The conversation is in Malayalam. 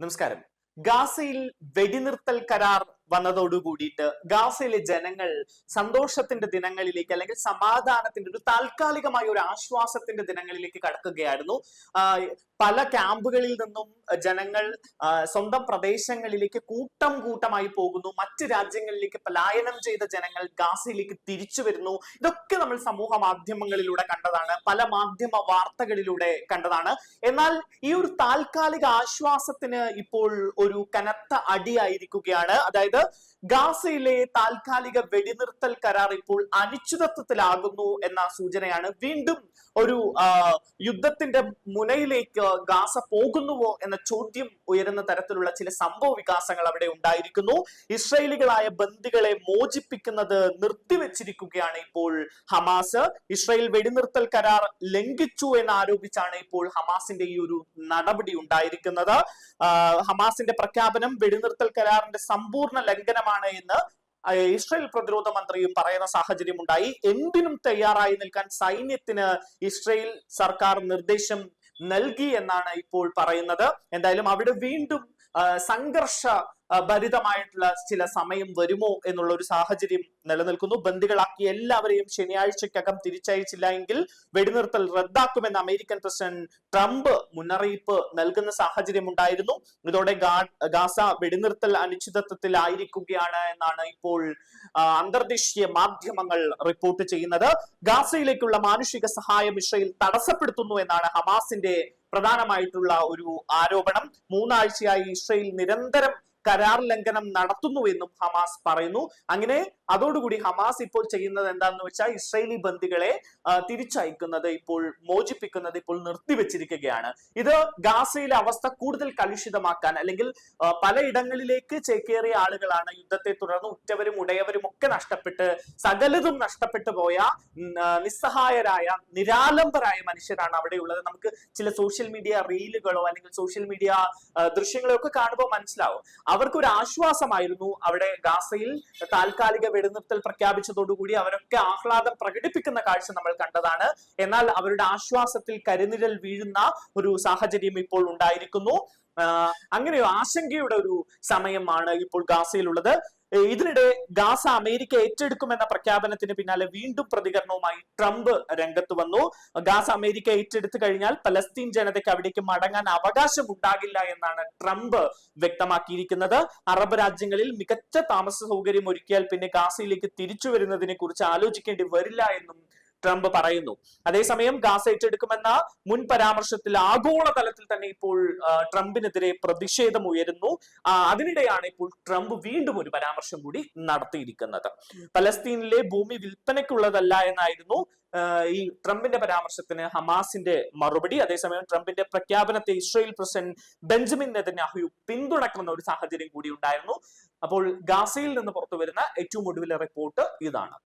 നമസ്കാരം. ഗാസയിൽ വെടിനിർത്തൽ കരാർ വന്നതോടുകൂടിയിട്ട് ഗാസയിലെ ജനങ്ങൾ സന്തോഷത്തിന്റെ ദിനങ്ങളിലേക്ക് അല്ലെങ്കിൽ സമാധാനത്തിന്റെ ഒരു താൽക്കാലികമായ ഒരു ആശ്വാസത്തിന്റെ ദിനങ്ങളിലേക്ക് കടക്കുകയായിരുന്നു. പല ക്യാമ്പുകളിൽ നിന്നും ജനങ്ങൾ സ്വന്തം പ്രദേശങ്ങളിലേക്ക് കൂട്ടം കൂട്ടമായി പോകുന്നു. മറ്റ് രാജ്യങ്ങളിലേക്ക് പലായനം ചെയ്ത ജനങ്ങൾ ഗാസയിലേക്ക് തിരിച്ചു വരുന്നു. ഇതൊക്കെ നമ്മൾ സമൂഹ മാധ്യമങ്ങളിലൂടെ കണ്ടതാണ്. പല മാധ്യമ വാർത്തകളിലൂടെ കണ്ടതാണ്. എന്നാൽ ഈ ഒരു താൽക്കാലിക ആശ്വാസത്തിന് ഇപ്പോൾ ഒരു കനത്ത അടിയായിരിക്കുകയാണ്. അതായത് ഗാസയിലെ താൽക്കാലിക വെടിനിർത്തൽ കരാർ ഇപ്പോൾ അനിശ്ചിതത്വത്തിലാകുന്നു എന്ന സൂചനയാണ്. വീണ്ടും ഒരു യുദ്ധത്തിന്റെ മുനയിലേക്ക് ഗാസ പോകുന്നുവോ എന്ന ചോദ്യം ഉയരുന്ന തരത്തിലുള്ള ചില സംഭവ വികാസങ്ങൾ അവിടെ ഉണ്ടായിരിക്കുന്നു. ഇസ്രയേലികളായ ബന്ദികളെ മോചിപ്പിക്കുന്നത് നിർത്തിവെച്ചിരിക്കുകയാണ് ഇപ്പോൾ ഹമാസ്. ഇസ്രയേൽ വെടിനിർത്തൽ കരാർ ലംഘിച്ചു എന്ന് ആരോപിച്ചാണ് ഇപ്പോൾ ഹമാസിന്റെ ഈ ഒരു നടപടി ഉണ്ടായിരിക്കുന്നത്. ഹമാസിന്റെ പ്രഖ്യാപനം വെടിനിർത്തൽ കരാറിന്റെ സമ്പൂർണ ലംഘനമാണ് എന്ന് ഇസ്രയേൽ പ്രതിരോധ മന്ത്രി പറയുന്ന സാഹചര്യം ഉണ്ടായി. എന്തിനും തയ്യാറായി നിൽക്കാൻ സൈന്യത്തിന് ഇസ്രയേൽ സർക്കാർ നിർദ്ദേശം നൽകി എന്നാണ് ഇപ്പോൾ പറയുന്നത്. എന്തായാലും അവിടെ വീണ്ടും സംഘർഷ ഭരിതമായിട്ടുള്ള ചില സമയം വരുമോ എന്നുള്ള ഒരു സാഹചര്യം നിലനിൽക്കുന്നു. ബന്ദികളാക്കി എല്ലാവരെയും ശനിയാഴ്ചക്കകം തിരിച്ചയച്ചില്ല എങ്കിൽ വെടിനിർത്തൽ റദ്ദാക്കുമെന്ന് അമേരിക്കൻ പ്രസിഡന്റ് ട്രംപ് മുന്നറിയിപ്പ് നൽകുന്ന സാഹചര്യം ഉണ്ടായിരുന്നു ഇതോടെ ഗാസ വെടിനിർത്തൽ അനിശ്ചിതത്വത്തിലായിരിക്കുകയാണ് എന്നാണ് ഇപ്പോൾ അന്തർദേശീയ മാധ്യമങ്ങൾ റിപ്പോർട്ട് ചെയ്യുന്നത്. ഗാസയിലേക്കുള്ള മാനുഷിക സഹായം ഇസ്രയേൽ തടസ്സപ്പെടുത്തുന്നു എന്നാണ് ഹമാസിന്റെ പ്രധാനമായിട്ടുള്ള ഒരു ആരോപണം. മൂന്നാഴ്ചയായി ഇസ്രയേൽ നിരന്തരം കരാർ ലംഘനം നടത്തുന്നു എന്നും ഹമാസ് പറയുന്നു. അങ്ങനെ അതോടുകൂടി ഹമാസ് ഇപ്പോൾ ചെയ്യുന്നത് എന്താണെന്ന് വെച്ചാൽ ഇസ്രയേലി ബന്ദികളെ തിരിച്ചയക്കുന്നത് ഇപ്പോൾ മോചിപ്പിക്കുന്നത് ഇപ്പോൾ നിർത്തിവെച്ചിരിക്കുകയാണ്. ഇത് ഗാസയിലെ അവസ്ഥ കൂടുതൽ കലുഷിതമാക്കാൻ അല്ലെങ്കിൽ പലയിടങ്ങളിലേക്ക് ചേക്കേറിയ ആളുകളാണ് യുദ്ധത്തെ തുടർന്ന് ഉറ്റവരും ഉടയവരും ഒക്കെ നഷ്ടപ്പെട്ട് സകലതും നഷ്ടപ്പെട്ടു പോയ നിസ്സഹായരായ നിരാലംബരായ മനുഷ്യരാണ് അവിടെയുള്ളത് നമുക്ക് ചില സോഷ്യൽ മീഡിയ റീലുകളോ അല്ലെങ്കിൽ സോഷ്യൽ മീഡിയ ദൃശ്യങ്ങളോ ഒക്കെ കാണുമ്പോൾ മനസ്സിലാവും. അവർക്ക് ഒരു ആശ്വാസമായിരുന്നു അവിടെ ഗാസയിൽ താൽക്കാലിക വെടിനിർത്തൽ പ്രഖ്യാപിച്ചതോടുകൂടി അവരൊക്കെ ആഹ്ലാദം പ്രകടിപ്പിക്കുന്ന കാഴ്ച നമ്മൾ കണ്ടതാണ്. എന്നാൽ അവരുടെ ആശ്വാസത്തിൽ കരിനിഴൽ വീഴുന്ന ഒരു സാഹചര്യം ഇപ്പോൾ ഉണ്ടായിരിക്കുന്നു. അങ്ങനെ ആശങ്കയുടെ ഒരു സമയമാണ് ഇപ്പോൾ ഗാസയിലുള്ളത്. ഇതിനിടെ ഗാസ അമേരിക്ക ഏറ്റെടുക്കുമെന്ന പ്രഖ്യാപനത്തിന് പിന്നാലെ വീണ്ടും പ്രതികരണവുമായി ട്രംപ് രംഗത്ത് വന്നു. ഗാസ അമേരിക്ക ഏറ്റെടുത്തു കഴിഞ്ഞാൽ പലസ്തീൻ ജനതയ്ക്ക് അവിടേക്ക് മടങ്ങാൻ അവകാശം ഉണ്ടാകില്ല എന്നാണ് ട്രംപ് വ്യക്തമാക്കിയിരിക്കുന്നത്. അറബ് രാജ്യങ്ങളിൽ മികച്ച താമസ സൗകര്യം ഒരുക്കിയാൽ പിന്നെ ഗാസയിലേക്ക് തിരിച്ചു വരുന്നതിനെ കുറിച്ച് ആലോചിക്കേണ്ടി വരില്ല എന്നും ട്രംപ് പറയുന്നു. അതേസമയം ഗാസ ഏറ്റെടുക്കുമെന്ന മുൻ പരാമർശത്തിൽ ആഗോള തലത്തിൽ തന്നെ ഇപ്പോൾ ട്രംപിനെതിരെ പ്രതിഷേധം ഉയരുന്നു. അതിനിടെയാണ് ഇപ്പോൾ ട്രംപ് വീണ്ടും ഒരു പരാമർശം കൂടി നടത്തിയിരിക്കുന്നത്. പലസ്തീനിലെ ഭൂമി വിൽപ്പനയ്ക്കുള്ളതല്ല എന്നായിരുന്നു ഈ ട്രംപിന്റെ പരാമർശത്തിന് ഹമാസിന്റെ മറുപടി. അതേസമയം ട്രംപിന്റെ പ്രഖ്യാപനത്തെ ഇസ്രയേൽ പ്രസിഡന്റ് ബെഞ്ചമിൻ നെതന്യാഹു പിന്തുണക്കുന്ന ഒരു സാഹചര്യം കൂടി ഉണ്ടായിരുന്നു. അപ്പോൾ ഗാസയിൽ നിന്ന് പുറത്തു വരുന്ന ഏറ്റവും ഒടുവിലെ റിപ്പോർട്ട് ഇതാണ്.